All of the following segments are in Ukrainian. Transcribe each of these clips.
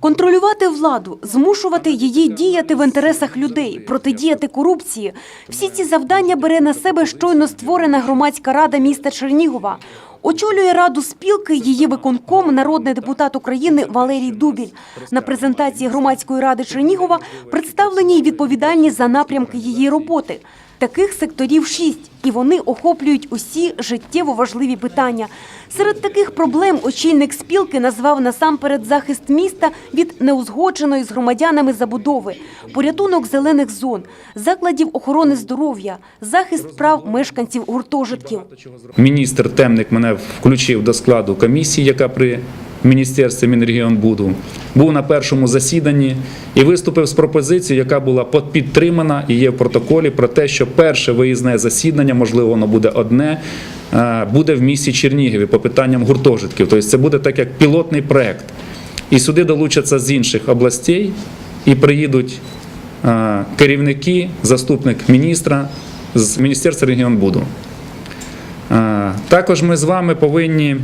Контролювати владу, змушувати її діяти в інтересах людей, протидіяти корупції. Всі ці завдання бере на себе щойно створена громадська рада міста Чернігова. Очолює раду спілки її виконком народний депутат України Валерій Дубіль. На презентації громадської ради Чернігова представлені й відповідальні за напрямки її роботи. Таких секторів шість, і вони охоплюють усі життєво важливі питання. Серед таких проблем очільник спілки назвав насамперед захист міста від неузгодженої з громадянами забудови, порятунок зелених зон, закладів охорони здоров'я, захист прав мешканців гуртожитків. Міністр Темник мене включив до складу комісії, яка при Міністерстві Мінрегіонбуду був на першому засіданні і виступив з пропозицією, яка була підтримана і є в протоколі про те, що перше виїзне засідання, можливо, воно буде одне, е, буде в місті Чернігові по питанням гуртожитків. Тобто це буде так як пілотний проект. І сюди долучаться з інших областей і приїдуть е, керівники, заступник міністра з Міністерства регіонбуду. Е, Також ми з вами повинні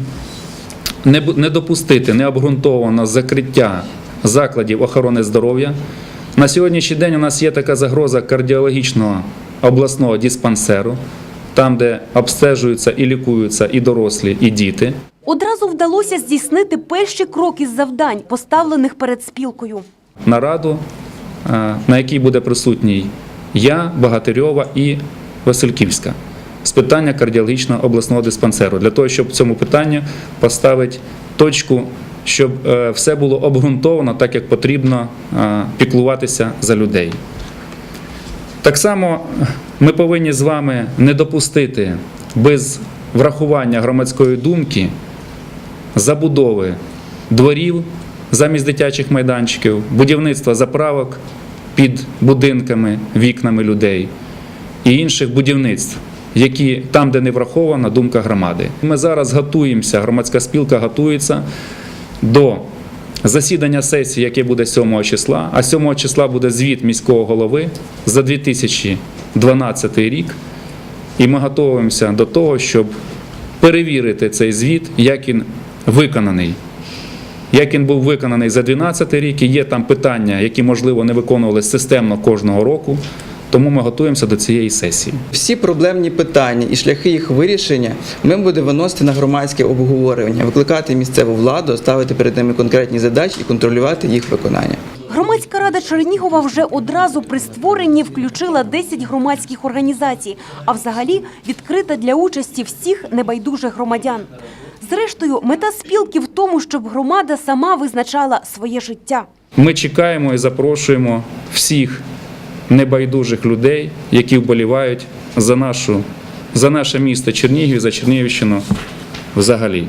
не допустити необґрунтовано закриття закладів охорони здоров'я. На сьогоднішній день у нас є така загроза кардіологічного обласного диспансеру, там, де обстежуються і лікуються і дорослі, і діти. Одразу вдалося здійснити перші кроки з завдань, поставлених перед спілкою. Нараду, е, на якій буде присутній я, Багатирьова і Васильківська з питання кардіологічного обласного диспансеру, для того, щоб цьому питанні поставити точку, щоб е, все було обґрунтовано так, як потрібно е, піклуватися за людей. Так само ми повинні з вами не допустити без врахування громадської думки забудови дворів замість дитячих майданчиків, будівництва заправок під будинками, вікнами людей і інших будівництв, які там, де не врахована думка громади. Ми зараз готуємося, громадська спілка готується до засідання сесії, яке буде 7 числа, а 7 числа буде звіт міського голови за 2012 рік. І ми готуємося до того, щоб перевірити цей звіт, як він виконаний. Як він був виконаний за 2012 рік, і є там питання, які, можливо, не виконувалися системно кожного року. Тому ми готуємося до цієї сесії. Всі проблемні питання і шляхи їх вирішення ми будемо виносити на громадське обговорення, викликати місцеву владу, ставити перед ними конкретні задачі і контролювати їх виконання. Громадська рада Чернігова вже одразу при створенні включила 10 громадських організацій, а взагалі відкрита для участі всіх небайдужих громадян. Зрештою, мета спілки в тому, щоб громада сама визначала своє життя. Ми чекаємо і запрошуємо всіх небайдужих людей, які вболівають за нашу за наше місто Чернігів, за Чернігівщину взагалі.